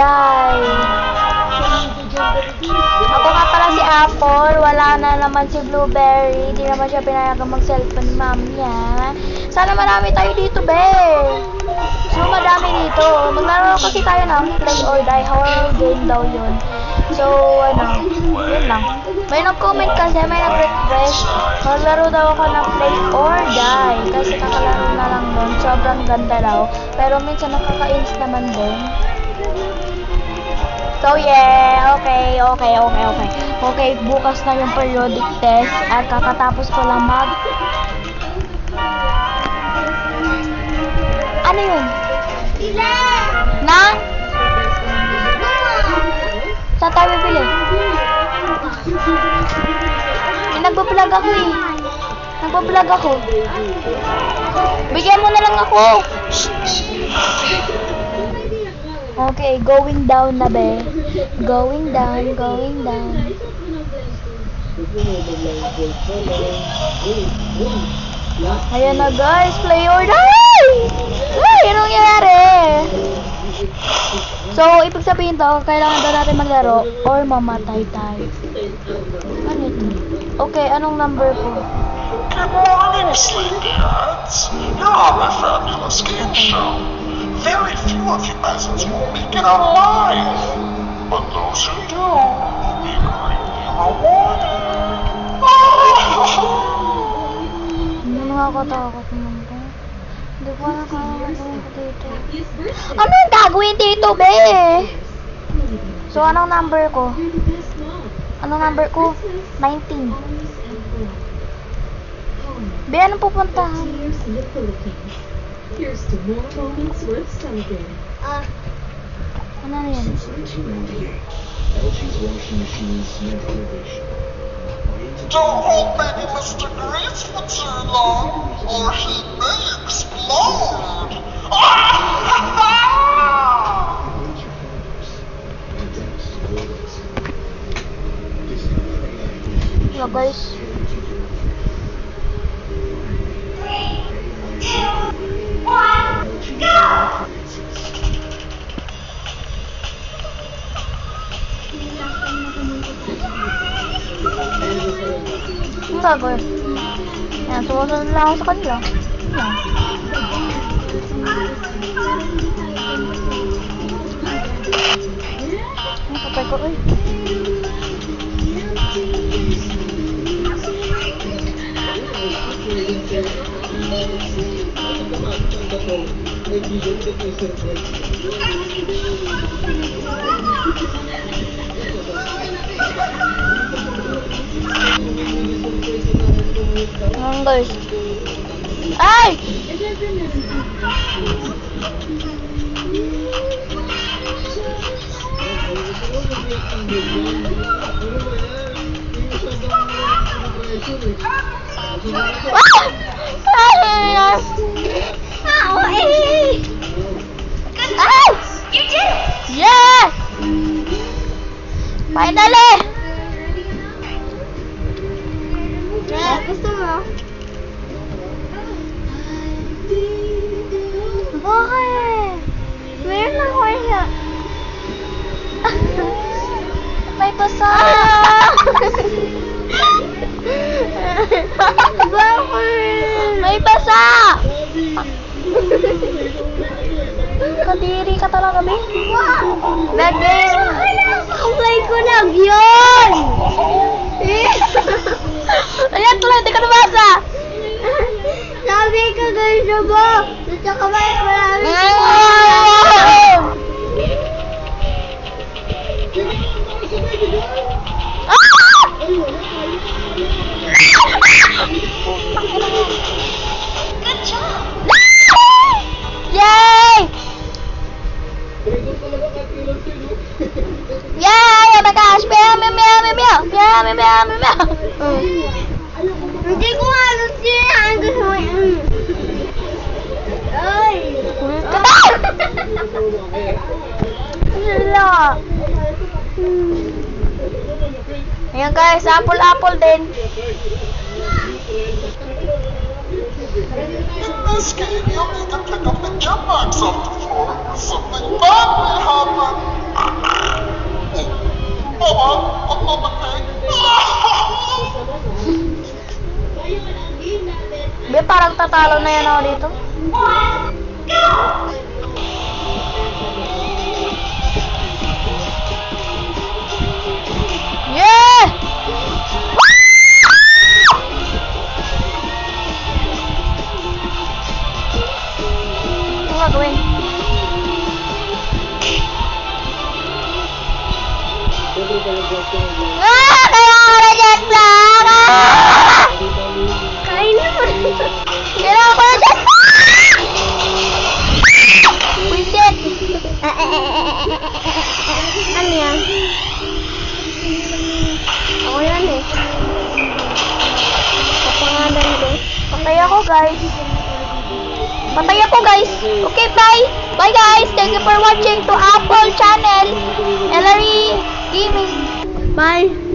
die. Ako nga pala si Apple, wala na naman si Blueberry, di naman siya pinayagang mag-cellphone ni mami niya. Sana marami tayo dito, be. So, madami dito. Maglaro kasi tayo ng play or die horror game daw yun. So, ano, yun lang. May nag-comment kasi, may nag-request. Maglaro daw ako ng play or die. Kasi kakalaro na lang doon. Sobrang ganda daw. Pero minsan nakaka-ins naman din. So yeah, okay, okay, okay, okay. Okay, bukas na yung periodic test at kakatapos ko lang mag... Ano yun? Na? Saan tayo bibili? Eh, nagbablog ako eh. Nagbablog ako. Bigyan mo na lang ako. Okay, going down na be. Going down, going down. Ayan na guys, play or die! Ay, anong nangyayari? So, ibig sabihin to, kailangan daw natin maglaro or mamatay tayo. Ano ito? Okay, anong number po? Good morning, sleepyheads. You're on my fabulous game show. Very few of you peasants will make it alive. But those who do, be greatly rewarded. Ano nakakatakot to? Hindi ko alam kung ano dito. Ano yung gagawin dito, be? So, anong number ko? Anong number ko? 19. Be, anong pupuntahan? Here's to more moments worth celebrating. Ah. Ano na yan? 1998, LG's washing machine cement innovation. Don't hold baby Mr. Grease for too long, or he may explode. Meet your fathers. And Dennis Williams. Disney Hello, guys. Ano gagawin? Yan, sumusunod lang ako sa kanila. Yan. Ano patay ko, uy. Ayan Ay! Ay! You did! Yes! Finally! Eh, gusto mo? Bakit? Meron ako isa. May basa! Bakit? May basa! Kadiri ka talaga, be. Lagay. Kamay ko lang yun! Ayan, tuloy, hindi ka nabasa. Sabi ko gusto mo, sa kamay ko lang. Good job! Yay! Yay! Wala. Hmm. Ayan guys, apple-apple din. In this game, you'll need to pick up the jump off the floor or something bad will happen. Mama, oh, mama, Be, parang tatalo na yan ako dito. One, go! Ah! Kaya ako na-jet lag! Ah! Kain na mo. Kailangan ko na jet Wisit! ano yan? Ako yan ko. Ako, guys. Patay ako, guys. Okay, bye. Bye, guys. Thank you for watching to Apple channel. Ellery Gaming. Bye.